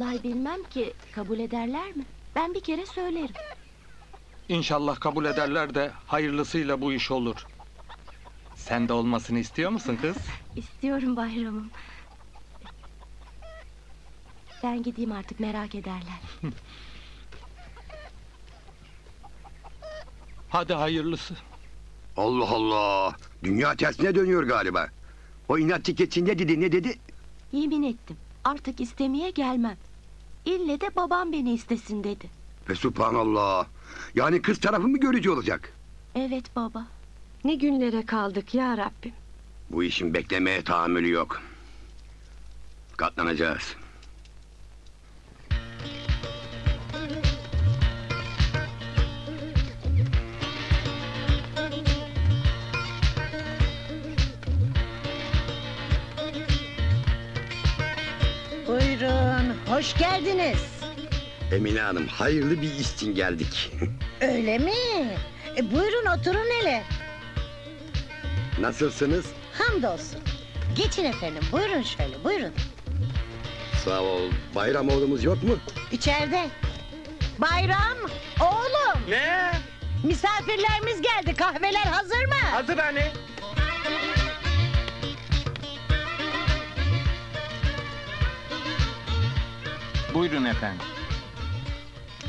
Vallahi bilmem ki kabul ederler mi? Ben bir kere söylerim. İnşallah kabul ederler de hayırlısıyla bu iş olur. Sen de olmasını istiyor musun kız? İstiyorum bayramım. Ben gideyim artık merak ederler. Hadi hayırlısı. Allah Allah. Dünya tersine dönüyor galiba. O inatçı keçi ne dedi ne dedi? Yemin ettim. Artık istemeye gelmem. İlle de babam beni istesin dedi. Ve subhanallah. Yani kız tarafı mı görücü olacak? Evet baba. Ne günlere kaldık ya Rabbim. Bu işin beklemeye tahammülü yok. Katlanacağız. Hoş geldiniz. Emine Hanım hayırlı bir iş için geldik. Öyle mi? E, buyurun oturun hele. Nasılsınız? Hamdolsun. Geçin efendim, buyurun şöyle, buyurun. Sağ ol. Bayram oğlumuz yok mu? İçeride. Bayram, oğlum. Ne? Misafirlerimiz geldi, kahveler hazır mı? Hazır anne. Buyurun efendim.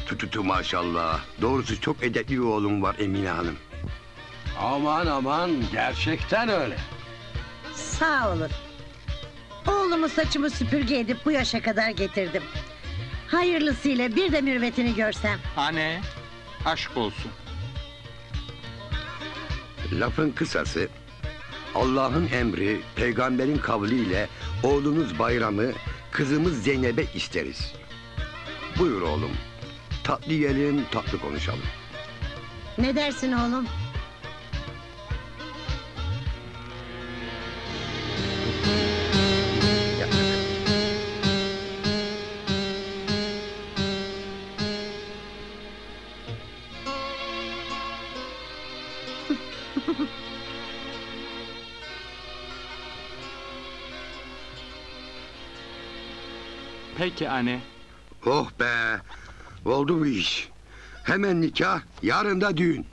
Tututu maşallah. Doğrusu çok edepli bir oğlum var Emine Hanım. Aman aman gerçekten öyle. Sağ olun. Oğlumu saçımı süpürge edip bu yaşa kadar getirdim. Hayırlısıyla bir de mürvetini görsem. Anne, aşk olsun. Lafın kısası Allah'ın emri, peygamberin kavliyle oğlunuz Bayram'ı, kızımız Zeynep'e isteriz. Buyur oğlum. Tatlı yiyelim, tatlı konuşalım. Ne dersin oğlum? Peki anne. Oh be, oldu bu iş. Hemen nikah, yarın da düğün.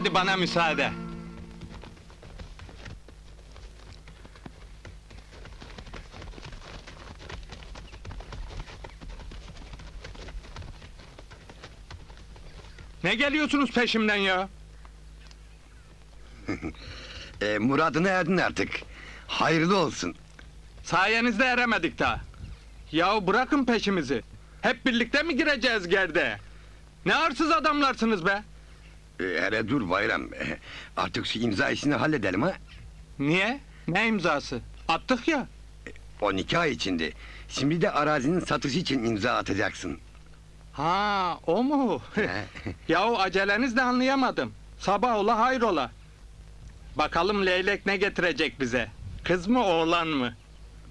Hadi bana müsaade. Ne geliyorsunuz peşimden ya? E, muradına erdin artık. Hayırlı olsun. Sayenizde eremedik daha. Yahu bırakın peşimizi. Hep birlikte mi gireceğiz gerde? Ne arsız adamlarsınız be? E, hele dur bayram. Artık şu imza işini halledelim ha. Niye? Ne imzası? Attık ya. O nikah içindi. Şimdi de arazinin satışı için imza atacaksın. Ha, o mu? Yahu aceleniz de anlayamadım. Sabah ola hayrola. Bakalım leylek ne getirecek bize? Kız mı oğlan mı?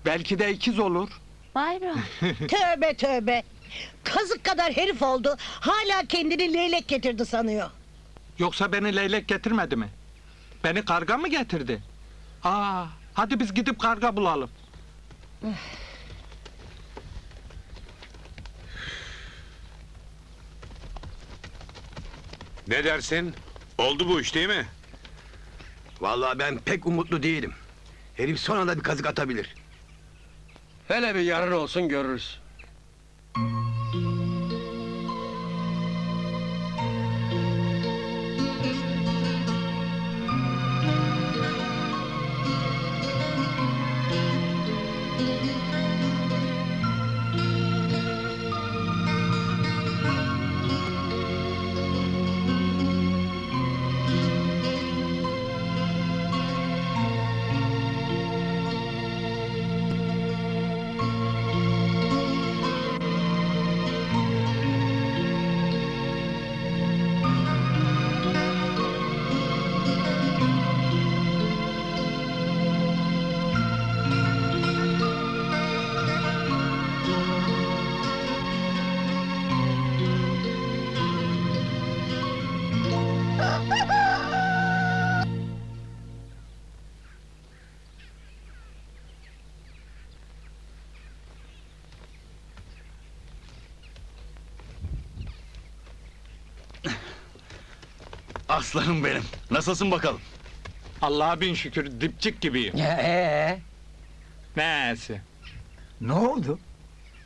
Belki de ikiz olur. Bayram. Tövbe tövbe. Kazık kadar herif oldu. Hala kendini leylek getirdi sanıyor. Yoksa beni leylek getirmedi mi? Beni karga mı getirdi? Aa, hadi biz gidip karga bulalım. Ne dersin? Oldu bu iş değil mi? Vallahi ben pek umutlu değilim. Herif son anda bir kazık atabilir. Hele bir yarın olsun görürüz. Aslanım benim. Nasılsın bakalım? Allah'a bin şükür dipçik gibiyim. Ee, Neyse. ne oldu?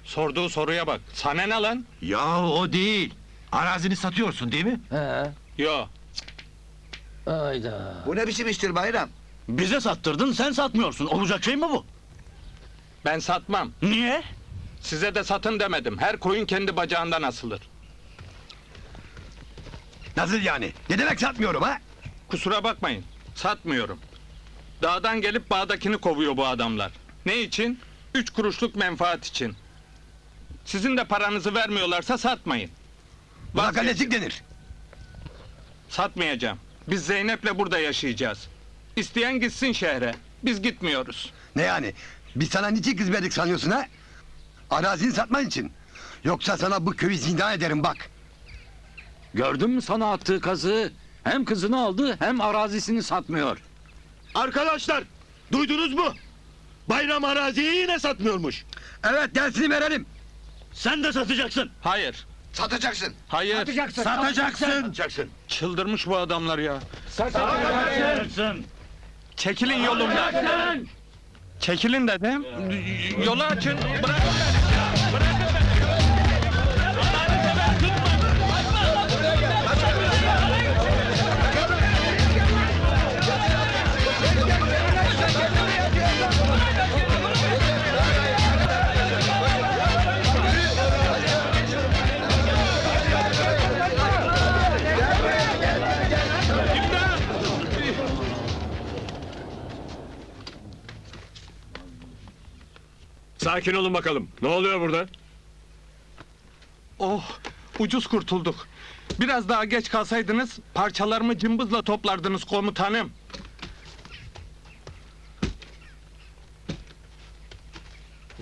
Sorduğu soruya bak. Sana ne lan? Ya o değil. Arazini satıyorsun değil mi? He, Yo. ayda. Bu ne biçim iştir bayram? Bize sattırdın sen satmıyorsun. Olacak şey mi bu? Ben satmam. Niye? Size de satın demedim. Her koyun kendi bacağından asılır. Nasıl yani? Ne demek satmıyorum ha? Kusura bakmayın. Satmıyorum. Dağdan gelip bağdakini kovuyor bu adamlar. Ne için? Üç kuruşluk menfaat için. Sizin de paranızı vermiyorlarsa satmayın. Buna Vazgeçin. denir. Satmayacağım. Biz Zeynep'le burada yaşayacağız. İsteyen gitsin şehre. Biz gitmiyoruz. Ne yani? Biz sana niçin kız verdik sanıyorsun ha? Arazini satman için. Yoksa sana bu köyü zindan ederim bak. Gördün mü sana attığı kazığı? Hem kızını aldı hem arazisini satmıyor. Arkadaşlar duydunuz mu? Bayram araziyi yine satmıyormuş. Evet dersini verelim. Sen de satacaksın. Hayır. Satacaksın. Hayır. Satacaksın. Satacaksın. Çıldırmış bu adamlar ya. Satacaksın. Çekilin yolumdan. Çekilin dedim. Yolu açın. Bırakın beni. Sakin olun bakalım. Ne oluyor burada? Oh, ucuz kurtulduk. Biraz daha geç kalsaydınız parçalarımı cımbızla toplardınız komutanım.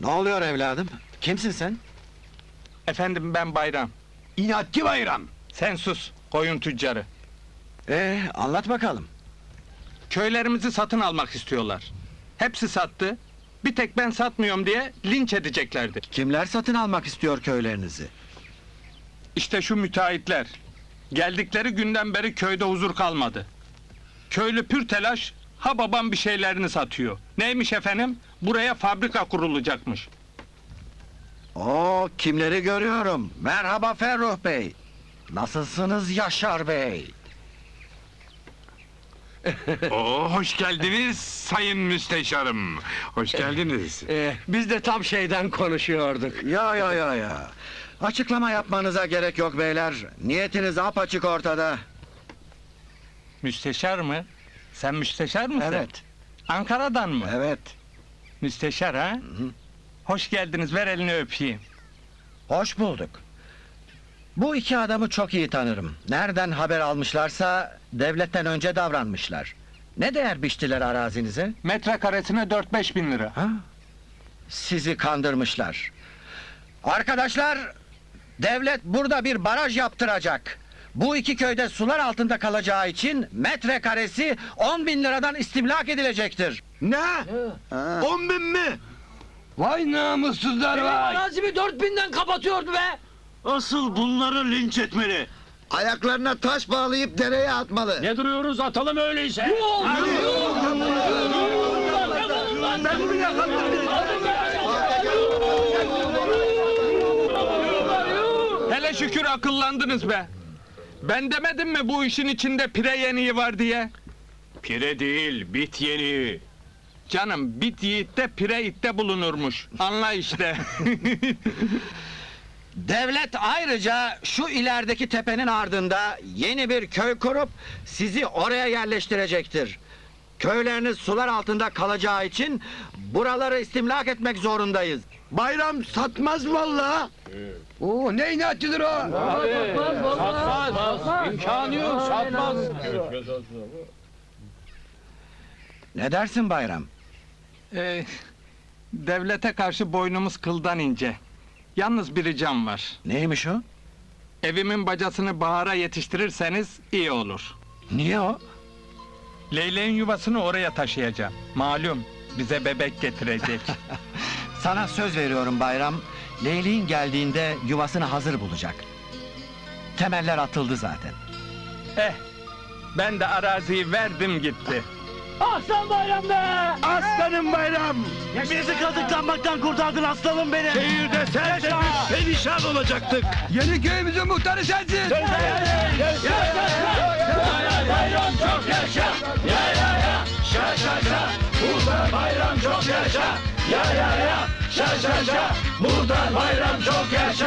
Ne oluyor evladım? Kimsin sen? Efendim ben Bayram. İnatçı bayram. Sen sus, koyun tüccarı. Ee, anlat bakalım. Köylerimizi satın almak istiyorlar. Hepsi sattı. Bir tek ben satmıyorum diye linç edeceklerdi. Kimler satın almak istiyor köylerinizi? İşte şu müteahhitler. Geldikleri günden beri köyde huzur kalmadı. Köylü pür telaş, ha babam bir şeylerini satıyor. Neymiş efendim? Buraya fabrika kurulacakmış. Oo, kimleri görüyorum. Merhaba Ferruh Bey. Nasılsınız Yaşar Bey? Oo, hoş geldiniz sayın müsteşarım. Hoş geldiniz. Ee, biz de tam şeyden konuşuyorduk. Ya ya ya ya. Açıklama yapmanıza gerek yok beyler. Niyetiniz apaçık ortada. Müsteşar mı? Sen müsteşar mısın? Evet, Ankara'dan mı? evet. Müsteşar ha? Hoş geldiniz, ver elini öpeyim. Hoş bulduk. Bu iki adamı çok iyi tanırım. Nereden haber almışlarsa devletten önce davranmışlar. Ne değer biçtiler arazinize? Metrekaresine 4-5 bin lira. Ha? Sizi kandırmışlar. Arkadaşlar, devlet burada bir baraj yaptıracak. Bu iki köyde sular altında kalacağı için metrekaresi 10 bin liradan istimlak edilecektir. Ne? On bin mi? Vay namussuzlar vay. Arazimi dört binden kapatıyordu be. Asıl bunları linç etmeli. Ayaklarına taş bağlayıp dereye atmalı. Ne duruyoruz atalım öyleyse. Hele şükür akıllandınız be. Ben demedim mi bu işin içinde pire yeniği var diye? Pire değil, bit yeni. Canım bit yiğitte pire itte bulunurmuş. Anla işte. Devlet ayrıca şu ilerideki tepenin ardında yeni bir köy kurup sizi oraya yerleştirecektir. Köyleriniz sular altında kalacağı için buraları istimlak etmek zorundayız. Bayram satmaz vallahi. Oo ne inatçıdır o. Satmaz. İmkanı yok satmaz. Ne dersin Bayram? Ee, devlete karşı boynumuz kıldan ince. Yalnız bir ricam var. Neymiş o? Evimin bacasını bahara yetiştirirseniz iyi olur. Niye o? Leyleğin yuvasını oraya taşıyacağım. Malum bize bebek getirecek. Sana söz veriyorum Bayram. Leyliğin geldiğinde yuvasını hazır bulacak. Temeller atıldı zaten. eh, ben de araziyi verdim gitti. Aslan bayram be. Aslanım bayram. Bizi kazıklanmaktan kurtardın aslanım benim. Şehirde sen perişan olacaktık. Yeni köyümüzün muhtarı sensin. Bayram çok yaşa. Ya ya ya. Şa şa şa. Burada bayram çok yaşa. Ya ya ya. Şa şa şa. Burada bayram çok yaşa.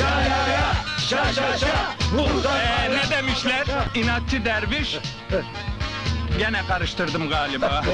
Ya ya ya. Şa şa şa. Burada Ee, ne demişler? İnatçı derviş. Gene karıştırdım galiba.